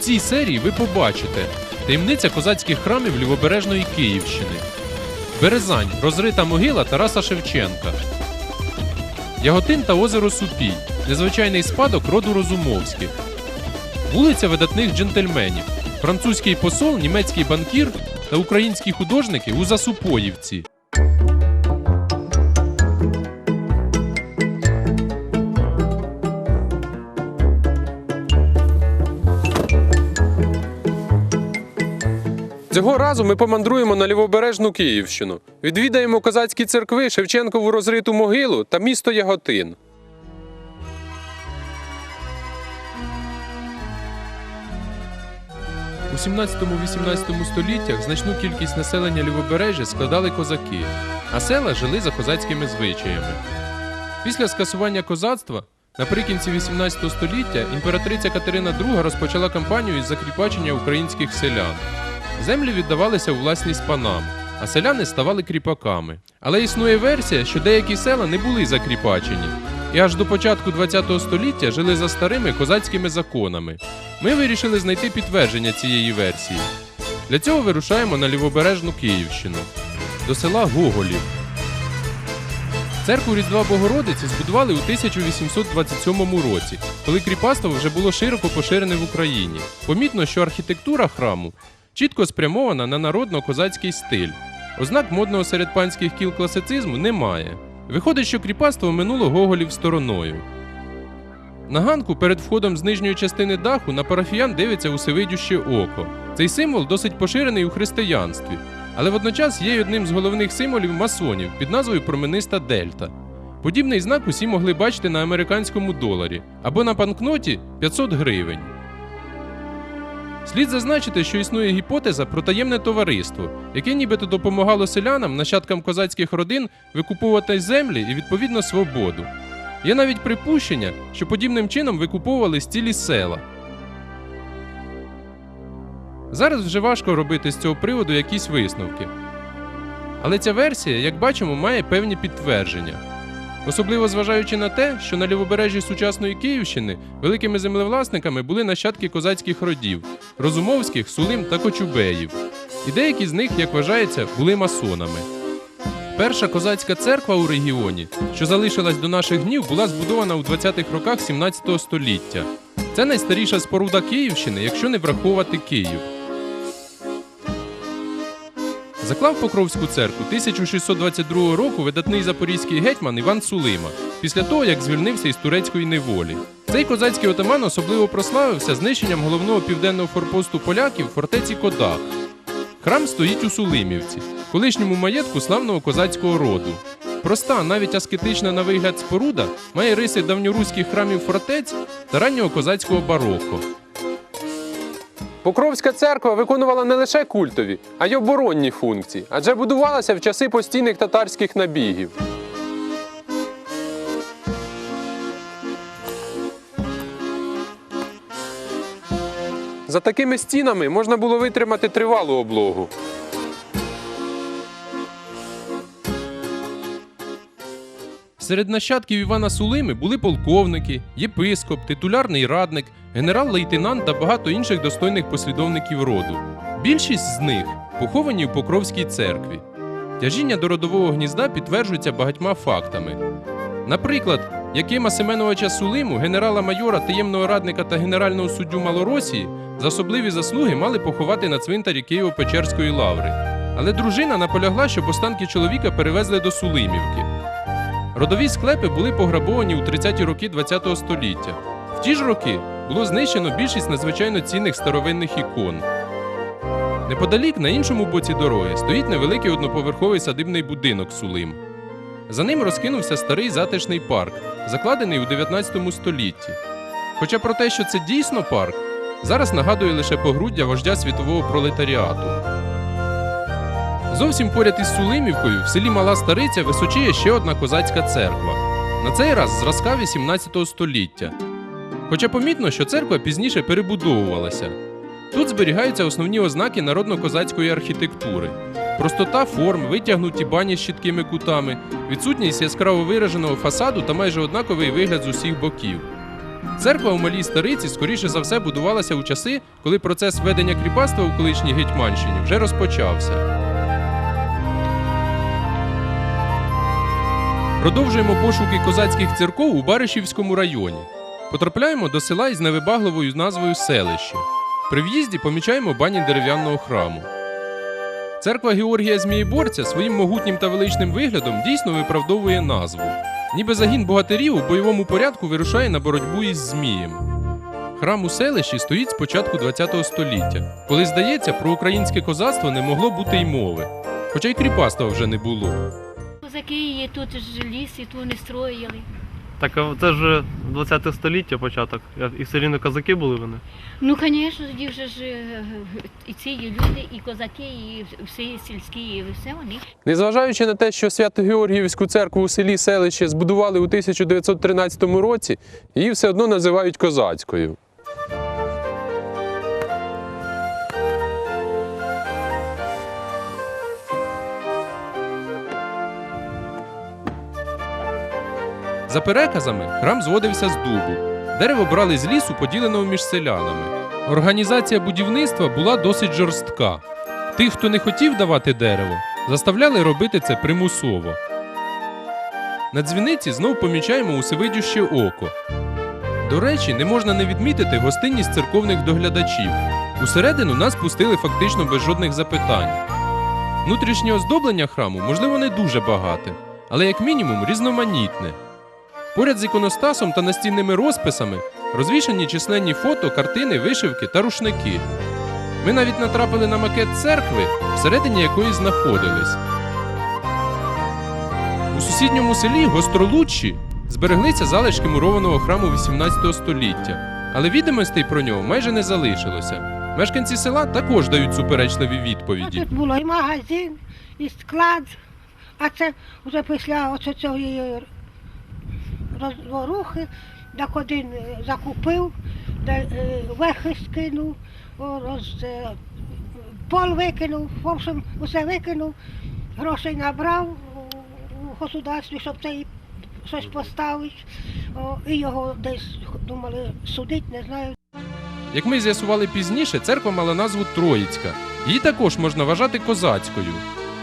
цій серії ви побачите таємниця козацьких храмів лівобережної Київщини, Березань, розрита могила Тараса Шевченка, Яготин та озеро Супій, незвичайний спадок роду Розумовських, вулиця видатних джентльменів, французький посол, німецький банкір та українські художники у Засупоївці. Цього разу ми помандруємо на лівобережну Київщину. Відвідаємо козацькі церкви, Шевченкову розриту могилу та місто Яготин. У 17-18 століттях значну кількість населення лівобережжя складали козаки, а села жили за козацькими звичаями. Після скасування козацтва наприкінці 18 століття імператриця Катерина II розпочала кампанію із закріпачення українських селян. Землі віддавалися у власність панам, а селяни ставали кріпаками. Але існує версія, що деякі села не були закріпачені, і аж до початку ХХ століття жили за старими козацькими законами. Ми вирішили знайти підтвердження цієї версії. Для цього вирушаємо на лівобережну Київщину до села Гоголів. Церкву Різдва Богородиці збудували у 1827 році, коли кріпацтво вже було широко поширене в Україні. Помітно, що архітектура храму чітко спрямована на народно-козацький стиль. Ознак модного серед панських кіл класицизму немає. Виходить, що кріпацтво минуло Гоголів стороною. На ганку перед входом з нижньої частини даху на парафіян дивиться усевидюще око. Цей символ досить поширений у християнстві, але водночас є й одним з головних символів масонів під назвою Промениста Дельта. Подібний знак усі могли бачити на американському доларі або на банкноті 500 гривень. Слід зазначити, що існує гіпотеза про таємне товариство, яке нібито допомагало селянам, нащадкам козацьких родин викуповувати землі і відповідно свободу. Є навіть припущення, що подібним чином викуповувались цілі села. Зараз вже важко робити з цього приводу якісь висновки. Але ця версія, як бачимо, має певні підтвердження. Особливо зважаючи на те, що на лівобережжі сучасної Київщини великими землевласниками були нащадки козацьких родів Розумовських, Сулим та Кочубеїв. І деякі з них, як вважається, були масонами. Перша козацька церква у регіоні, що залишилась до наших днів, була збудована у 20-х роках 17 століття. Це найстаріша споруда Київщини, якщо не враховувати Київ. Заклав Покровську церкву 1622 року видатний запорізький гетьман Іван Сулима, після того як звільнився із турецької неволі. Цей козацький отаман особливо прославився знищенням головного південного форпосту поляків фортеці Кодак. Храм стоїть у Сулимівці, колишньому маєтку славного козацького роду. Проста, навіть аскетична на вигляд споруда має риси давньоруських храмів фортець та раннього козацького бароко. Покровська церква виконувала не лише культові, а й оборонні функції, адже будувалася в часи постійних татарських набігів. За такими стінами можна було витримати тривалу облогу. Серед нащадків Івана Сулими були полковники, єпископ, титулярний радник, генерал-лейтенант та багато інших достойних послідовників роду. Більшість з них поховані в Покровській церкві. Тяжіння до родового гнізда підтверджується багатьма фактами. Наприклад, Якима Семеновича Сулиму, генерала-майора, таємного радника та генерального суддю Малоросії, за особливі заслуги мали поховати на цвинтарі Києво-Печерської лаври. Але дружина наполягла, щоб останки чоловіка перевезли до Сулимівки. Родові склепи були пограбовані у 30-ті роки ХХ століття. В ті ж роки було знищено більшість надзвичайно цінних старовинних ікон. Неподалік, на іншому боці дороги, стоїть невеликий одноповерховий садибний будинок Сулим. За ним розкинувся старий затишний парк, закладений у 19 столітті. Хоча про те, що це дійсно парк, зараз нагадує лише погруддя вождя світового пролетаріату. Зовсім поряд із Сулимівкою в селі Мала Стариця височіє ще одна козацька церква. На цей раз зразка 18 століття. Хоча помітно, що церква пізніше перебудовувалася. Тут зберігаються основні ознаки народно-козацької архітектури: простота форм, витягнуті бані з чіткими кутами, відсутність яскраво вираженого фасаду та майже однаковий вигляд з усіх боків. Церква у малій стариці, скоріше за все, будувалася у часи, коли процес ведення кріпацтва у колишній Гетьманщині вже розпочався. Продовжуємо пошуки козацьких церков у Баришівському районі. Потрапляємо до села із невибагливою назвою селище. При в'їзді помічаємо бані дерев'яного храму. Церква Георгія Змієборця своїм могутнім та величним виглядом дійсно виправдовує назву. Ніби загін богатирів у бойовому порядку вирушає на боротьбу із Змієм. Храм у селищі стоїть з початку ХХ століття, коли, здається, про українське козацтво не могло бути й мови, хоча й кріпацтва вже не було. Козаки її тут ж ліс і тут не строїли. Так а це ж 20 століття початок. І все рівно козаки були вони. Ну, звісно, тоді вже ж е, і ці люди, і козаки, і всі сільські, і все вони. Незважаючи на те, що Свято-Георгіївську церкву у селі селище збудували у 1913 році, її все одно називають козацькою. За переказами, храм зводився з дубу. Дерево брали з лісу, поділеного між селянами. Організація будівництва була досить жорстка. Тих, хто не хотів давати дерево, заставляли робити це примусово. На дзвіниці знов помічаємо усевидюще око. До речі, не можна не відмітити гостинність церковних доглядачів. Усередину нас пустили фактично без жодних запитань. Внутрішнє оздоблення храму, можливо, не дуже багате, але як мінімум різноманітне. Поряд з іконостасом та настінними розписами розвішані численні фото, картини, вишивки та рушники. Ми навіть натрапили на макет церкви, всередині якої знаходились. У сусідньому селі Гостролуччі збереглися залишки мурованого храму 18 століття, але відомостей про нього майже не залишилося. Мешканці села також дають суперечливі відповіді. Тут було і магазин, і склад, а це вже після цієї розворухи, так один е, закупив, е, верхи скинув, роз, е, пол викинув, в общем, усе викинув, грошей набрав у государстві, щоб це і щось поставити. І його десь думали судить, не знаю. Як ми з'ясували пізніше, церква мала назву Троїцька. Її також можна вважати козацькою.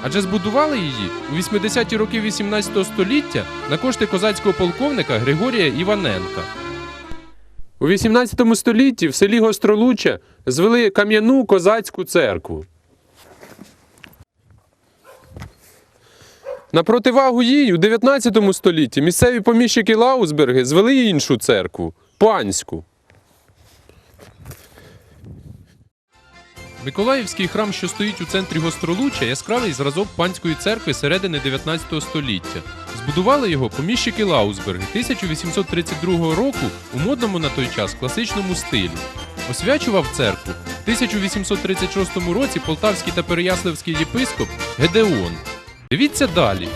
Адже збудували її у 80-ті роки 18 століття на кошти козацького полковника Григорія Іваненка. У 18 столітті в селі Гостролуччя звели кам'яну козацьку церкву. На противагу їй у 19 столітті місцеві поміщики Лаусберги звели іншу церкву панську. Миколаївський храм, що стоїть у центрі Гостролуччя, яскравий зразок панської церкви середини 19 століття. Збудували його поміщики Лаусберги 1832 року у модному на той час класичному стилі. Освячував церкву в 1836 році полтавський та переяславський єпископ Гедеон. Дивіться далі.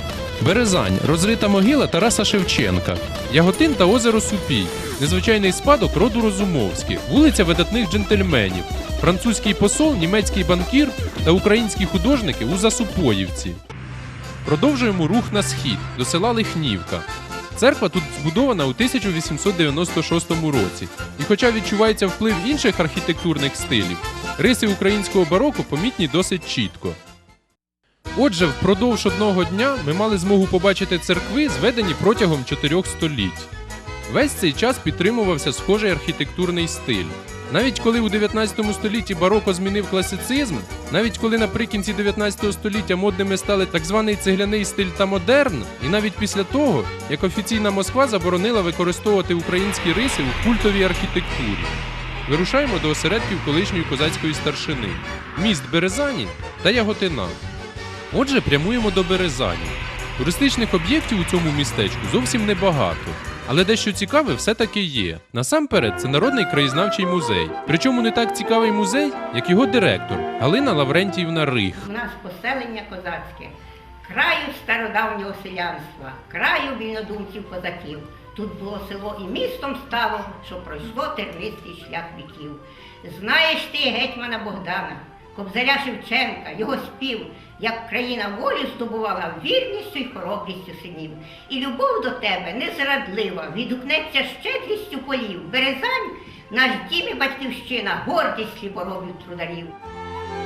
Березань, розрита могила Тараса Шевченка, Яготин та озеро Супій, незвичайний спадок роду Розумовських, вулиця видатних джентльменів, французький посол, німецький банкір та українські художники у Засупоївці. Продовжуємо рух на схід до села Лихнівка. Церква тут збудована у 1896 році, і хоча відчувається вплив інших архітектурних стилів, риси українського бароко помітні досить чітко. Отже, впродовж одного дня ми мали змогу побачити церкви, зведені протягом чотирьох століть. Весь цей час підтримувався схожий архітектурний стиль. Навіть коли у 19 столітті бароко змінив класицизм, навіть коли наприкінці 19 століття модними стали так званий цегляний стиль та модерн, і навіть після того, як офіційна Москва заборонила використовувати українські риси у культовій архітектурі. Вирушаємо до осередків колишньої козацької старшини міст Березані та Яготина. Отже, прямуємо до Березані. Туристичних об'єктів у цьому містечку зовсім небагато. Але дещо цікаве все-таки є. Насамперед, це народний краєзнавчий музей. Причому не так цікавий музей, як його директор Галина Лаврентіївна Рих. У нас поселення козацьке, краю стародавнього селянства, краю вільнодумців козаків. Тут було село і містом стало, що пройшло тернистий шлях віків. Знаєш ти гетьмана Богдана, Кобзаря Шевченка, його спів, як країна волю здобувала вірністю й хоробрістю синів. І любов до тебе незрадлива, відгукнеться щедрістю полів. Березань, наш дім і батьківщина, гордість хліборобів трударів.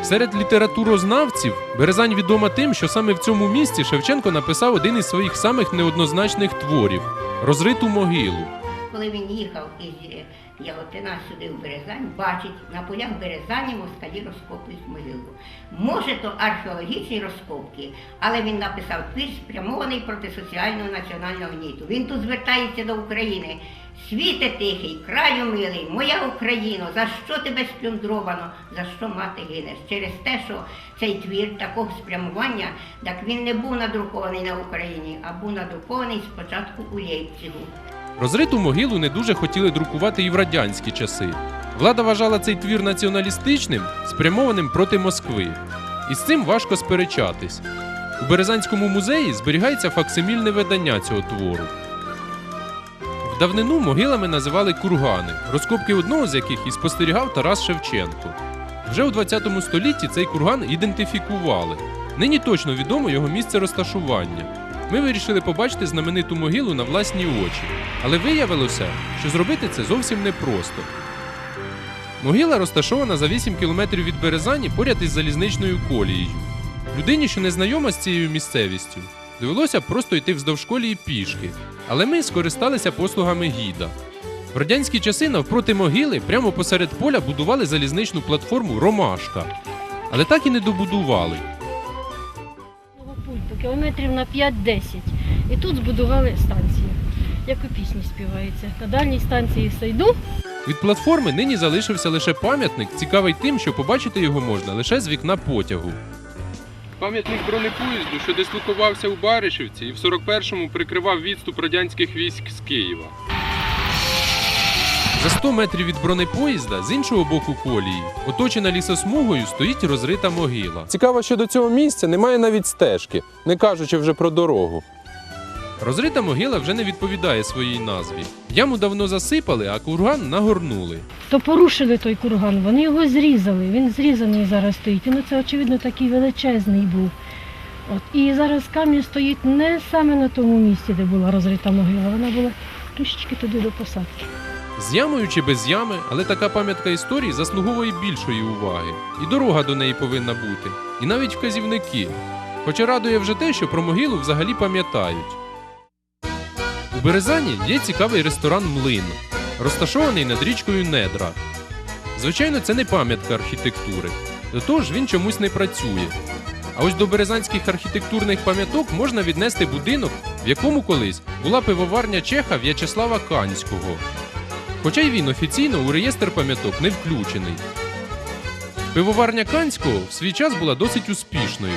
Серед літературознавців Березань відома тим, що саме в цьому місті Шевченко написав один із своїх самих неоднозначних творів розриту могилу. Коли він їхав із е, Яготина сюди в Березань, бачить, на полях Березані москалі розкопують могилу. Може, то археологічні розкопки, але він написав твір, спрямований проти соціального національного гніту. Він тут звертається до України. Світе тихий, краю милий, моя Україно, за що тебе сплюндровано, за що мати гинеш? Через те, що цей твір такого спрямування, так він не був надрукований на Україні, а був надрукований спочатку у Лейпцигу. Розриту могилу не дуже хотіли друкувати і в радянські часи. Влада вважала цей твір націоналістичним, спрямованим проти Москви. І з цим важко сперечатись. У Березанському музеї зберігається факсимільне видання цього твору. В давнину могилами називали кургани, розкопки одного з яких і спостерігав Тарас Шевченко. Вже у 20 столітті цей курган ідентифікували. Нині точно відомо його місце розташування. Ми вирішили побачити знамениту могилу на власні очі, але виявилося, що зробити це зовсім непросто. Могила розташована за 8 кілометрів від Березані поряд із залізничною колією. Людині, що не знайома з цією місцевістю, довелося просто йти вздовж колії пішки, але ми скористалися послугами гіда. В радянські часи навпроти могили прямо посеред поля будували залізничну платформу Ромашка, але так і не добудували. Кілометрів на 5-10. І тут збудували станцію. Як у пісні співається. На дальній станції Сайду Від платформи нині залишився лише пам'ятник, цікавий тим, що побачити його можна лише з вікна потягу. Пам'ятник бронепоїзду, що дислокувався у Баришівці і в 41-му прикривав відступ радянських військ з Києва. За 100 метрів від бронепоїзда з іншого боку колії, оточена лісосмугою, стоїть розрита могила. Цікаво, що до цього місця немає навіть стежки, не кажучи вже про дорогу. Розрита могила вже не відповідає своїй назві. Яму давно засипали, а курган нагорнули. то порушили той курган, вони його зрізали. Він зрізаний зараз стоїть. Він це, очевидно, такий величезний був. От. І зараз камінь стоїть не саме на тому місці, де була розрита могила. Вона була трішечки туди до посадки. З ямою чи без ями, але така пам'ятка історії заслуговує більшої уваги. І дорога до неї повинна бути, і навіть вказівники. Хоча радує вже те, що про могилу взагалі пам'ятають. У Березані є цікавий ресторан Млин, розташований над річкою Недра. Звичайно, це не пам'ятка архітектури, до того ж він чомусь не працює. А ось до березанських архітектурних пам'яток можна віднести будинок, в якому колись була пивоварня Чеха В'ячеслава Канського. Хоча й він офіційно у реєстр пам'яток не включений. Пивоварня Канського в свій час була досить успішною.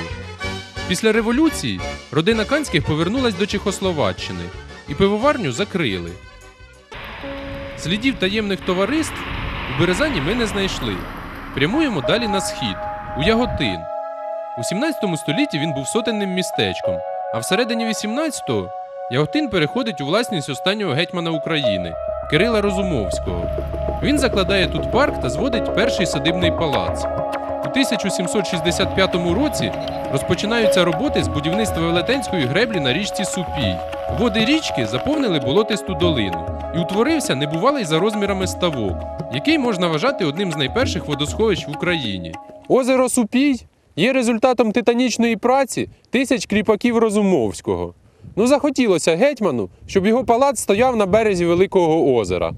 Після революції родина Канських повернулась до Чехословаччини і пивоварню закрили. Слідів таємних товариств у Березані ми не знайшли. Прямуємо далі на схід, у Яготин. У 17 столітті він був сотенним містечком, а всередині 18-го Яготин переходить у власність останнього гетьмана України Кирила Розумовського. Він закладає тут парк та зводить перший садибний палац. У 1765 році розпочинаються роботи з будівництва велетенської греблі на річці Супій. Води річки заповнили болотисту долину і утворився небувалий за розмірами ставок, який можна вважати одним з найперших водосховищ в Україні. Озеро Супій є результатом титанічної праці тисяч кріпаків Розумовського. Ну захотілося гетьману, щоб його палац стояв на березі Великого озера.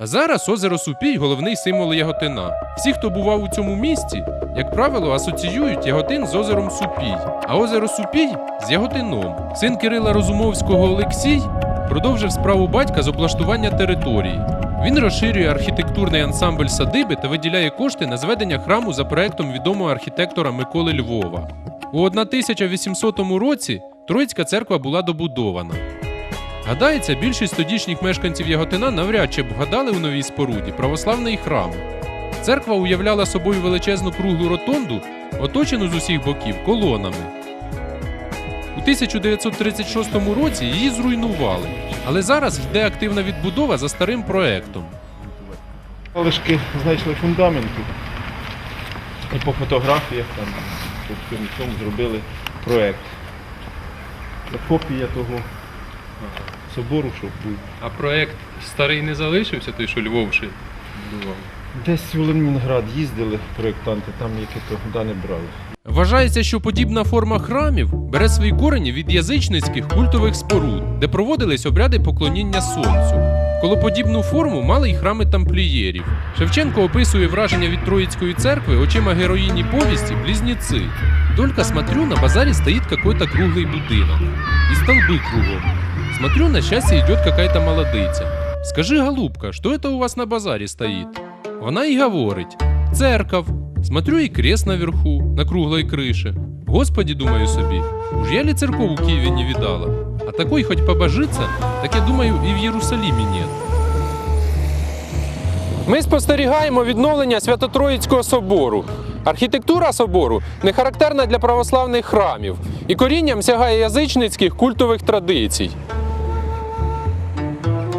Зараз озеро Супій головний символ Яготина. Всі, хто бував у цьому місті, як правило, асоціюють Яготин з озером Супій, а озеро Супій з Яготином. Син Кирила Розумовського Олексій продовжив справу батька з облаштування території. Він розширює архітектурний ансамбль садиби та виділяє кошти на зведення храму за проектом відомого архітектора Миколи Львова. У 1800 році Троїцька церква була добудована. Гадається, більшість тодішніх мешканців Яготина навряд чи б вгадали у новій споруді православний храм. Церква уявляла собою величезну круглу ротонду, оточену з усіх боків колонами. У 1936 році її зруйнували, але зараз йде активна відбудова за старим проектом. Залишки знайшли фундаменту. І по фотографіях там, по зробили проєкт. Це копія того собору, що був. А проект старий не залишився, той, що Львовши будував. Десь у Ленінград їздили проєктанти, там які то дані брали. Вважається, що подібна форма храмів бере свої корені від язичницьких культових споруд, де проводились обряди поклоніння сонцю. Колоподібну форму мали й храми тамплієрів. Шевченко описує враження від Троїцької церкви очима героїні повісті «Близнецы». Только смотрю, на базаре стоит какой-то круглый будинок. И столбы кругом. Смотрю, на счастье идет какая-то молодиця. Скажи, голубка, что это у вас на базаре стоит? Вона і говорить: церков. Смотрю і крест наверху, на круглой крыше. Господи, думаю собі, уж я ли церков у Киеве не видала? А такой хоть побожиться, так я думаю, и в Єрусалимі нет. Ми спостерігаємо відновлення Свято-Троїцького собору. Архітектура собору не характерна для православних храмів і корінням сягає язичницьких культових традицій.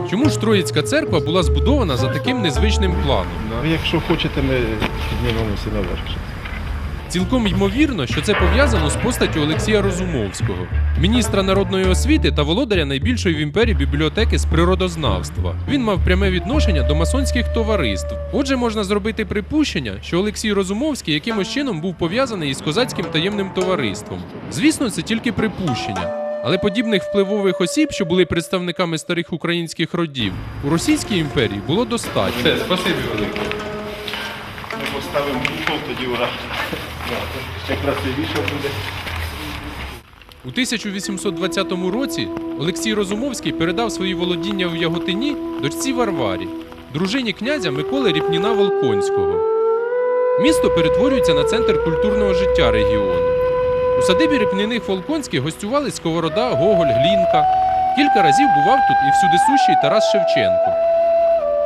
Чому ж Троїцька церква була збудована за таким незвичним планом? Ну, якщо хочете, ми піднімемося наверх. Цілком ймовірно, що це пов'язано з постаттю Олексія Розумовського, міністра народної освіти та володаря найбільшої в імперії бібліотеки з природознавства. Він мав пряме відношення до масонських товариств. Отже, можна зробити припущення, що Олексій Розумовський якимось чином був пов'язаний із козацьким таємним товариством. Звісно, це тільки припущення. Але подібних впливових осіб, що були представниками старих українських родів, у Російській імперії було достатньо. Все, спасибі велике. Ми поставимо купол, тоді ура. Ще красивіше буде. У 1820 році Олексій Розумовський передав свої володіння в Яготині дочці Варварі, дружині князя Миколи Ріпніна Волконського. Місто перетворюється на центр культурного життя регіону. У садибі Ріпніних Волконських гостювали Сковорода, Гоголь, Глінка. Кілька разів бував тут і всюдисущий Тарас Шевченко.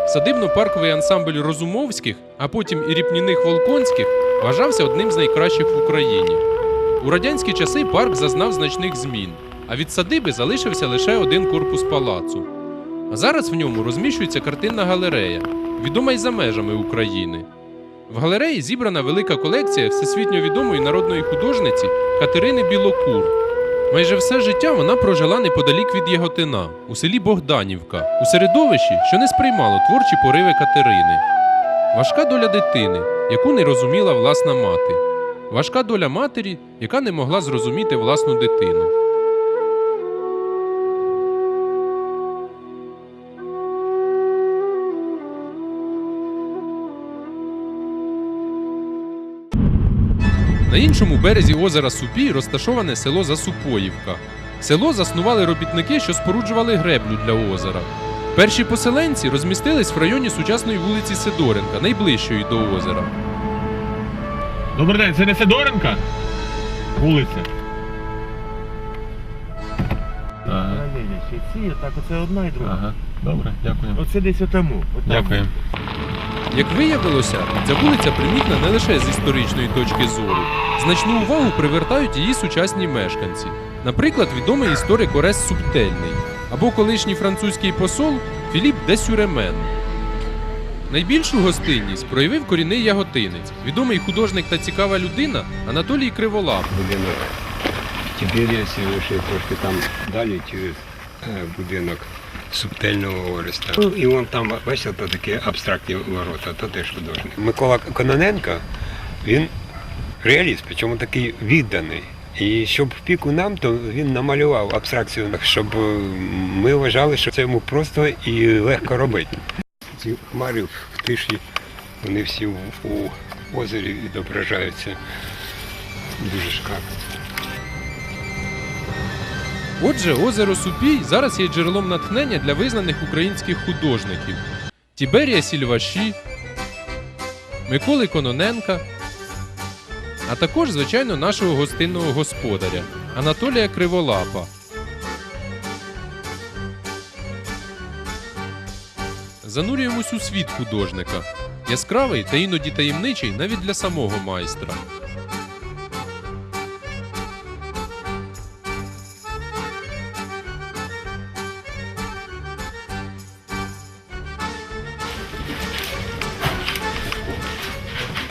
Садибно-парковий ансамбль Розумовських, а потім і Ріпніних Волконських вважався одним з найкращих в Україні. У радянські часи парк зазнав значних змін, а від садиби залишився лише один корпус палацу. А зараз в ньому розміщується картинна галерея, відома й за межами України. В галереї зібрана велика колекція всесвітньо відомої народної художниці Катерини Білокур. Майже все життя вона прожила неподалік від Яготина, у селі Богданівка, у середовищі, що не сприймало творчі пориви Катерини. Важка доля дитини, яку не розуміла власна мати. Важка доля матері, яка не могла зрозуміти власну дитину. На іншому березі озера Супій розташоване село Засупоївка. Село заснували робітники, що споруджували греблю для озера. Перші поселенці розмістились в районі сучасної вулиці Сидоренка, найближчої до озера. Добрий день, це не Сидоренка? Вулиця. Ага, Ці, так, оце одна і друга. ага. Добре, дякую. Оце десь отому. отам. Дякую. Як виявилося, ця вулиця примітна не лише з історичної точки зору. Значну увагу привертають її сучасні мешканці. Наприклад, відомий історик Орес Субтельний або колишній французький посол Філіп де Сюремен. Найбільшу гостинність проявив корінний яготинець, відомий художник та цікава людина Анатолій Криволап. будинок Тіберія Сілиший, трошки там далі через е, будинок субтельного Ореста. Ну, і вон там, бачите, то такі абстрактні ворота, то теж художник. Микола Кононенко, він реаліст, причому такий відданий. І щоб в піку нам, то він намалював абстракцію, щоб е, ми вважали, що це йому просто і легко робити. Ці хмари в тиші, вони всі у, озері відображаються дуже шикарно. Отже, озеро Супій зараз є джерелом натхнення для визнаних українських художників Тіберія Сільваші, Миколи Кононенка, а також, звичайно, нашого гостинного господаря Анатолія Криволапа. Занурюємось у світ художника, яскравий та іноді таємничий навіть для самого майстра.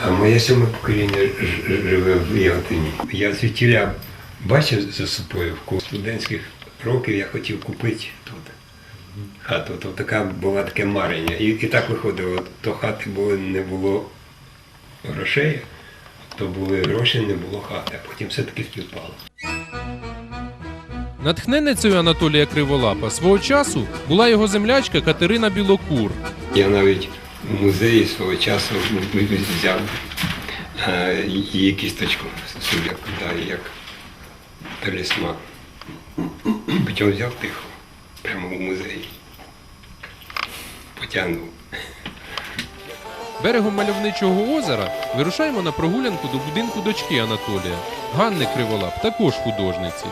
А моє сьоме покоління живе в Яготині. Я звідтіля бачив за собою в ку- студентських років я хотів купити тут хату. То така була таке марення. І, і так виходило, то хати були, не було грошей, то були гроші, не було хати, а потім все-таки співпало. Натхненницею Анатолія Криволапа свого часу була його землячка Катерина Білокур. Я навіть музеї свого часу взяв е, її кісточку собі да, як талісман. Потім взяв тихо, прямо в музеї. Потягнув. Берегом мальовничого озера вирушаємо на прогулянку до будинку дочки Анатолія, Ганни Криволап, також художниці.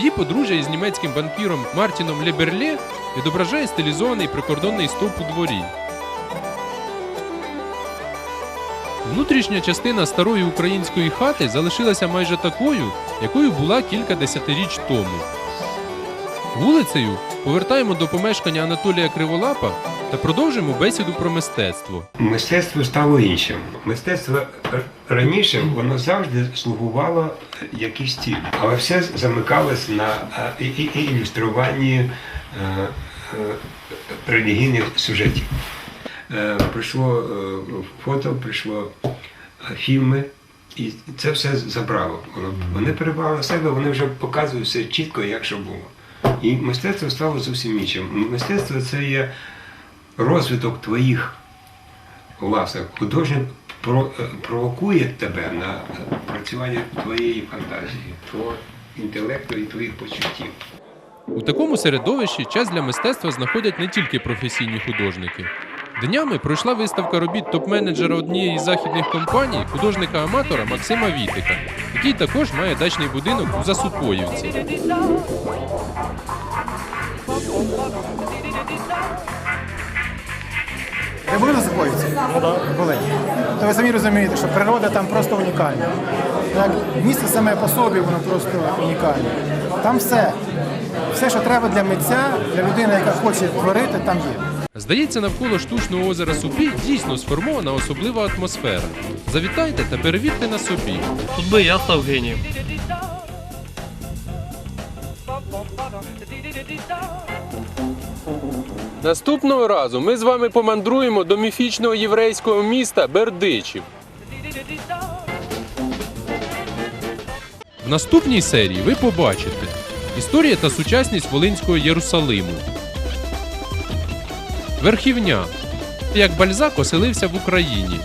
Її подружжя із німецьким банкіром Мартіном Леберле відображає стилізований прикордонний стовп у дворі. Внутрішня частина старої української хати залишилася майже такою, якою була кілька десятиріч тому. Вулицею повертаємо до помешкання Анатолія Криволапа та продовжимо бесіду про мистецтво. Мистецтво стало іншим. Мистецтво раніше воно завжди слугувало якийсь ціль, але все замикалось на е, і- ілюструванні е, е, релігійних сюжетів. Е, Прийшло е, фото, прийшло е, фільми, і це все забрало. Вони перебрали на себе, вони вже показують все чітко, як що було. І мистецтво стало зовсім іншим. Мистецтво це є розвиток твоїх власне, художник е, провокує тебе на працювання твоєї фантазії, твого інтелекту і твоїх почуттів. У такому середовищі час для мистецтва знаходять не тільки професійні художники. Днями пройшла виставка робіт топ-менеджера однієї з західних компаній, художника-аматора Максима Вітика, який також має дачний будинок у Засупоївці. Ви були на Запоївці? Ну так. Були. То ви самі розумієте, що природа там просто унікальна. Як місце саме по собі, воно просто унікальне. Там все. Все, що треба для митця, для людини, яка хоче творити, там є. Здається, навколо штучного озера Супі дійсно сформована особлива атмосфера. Завітайте та перевірте на собі. Тут би я став генієм. Наступного разу ми з вами помандруємо до міфічного єврейського міста Бердичів. В наступній серії ви побачите історія та сучасність Волинського Єрусалиму. Верхівня. Як Бальзак оселився в Україні.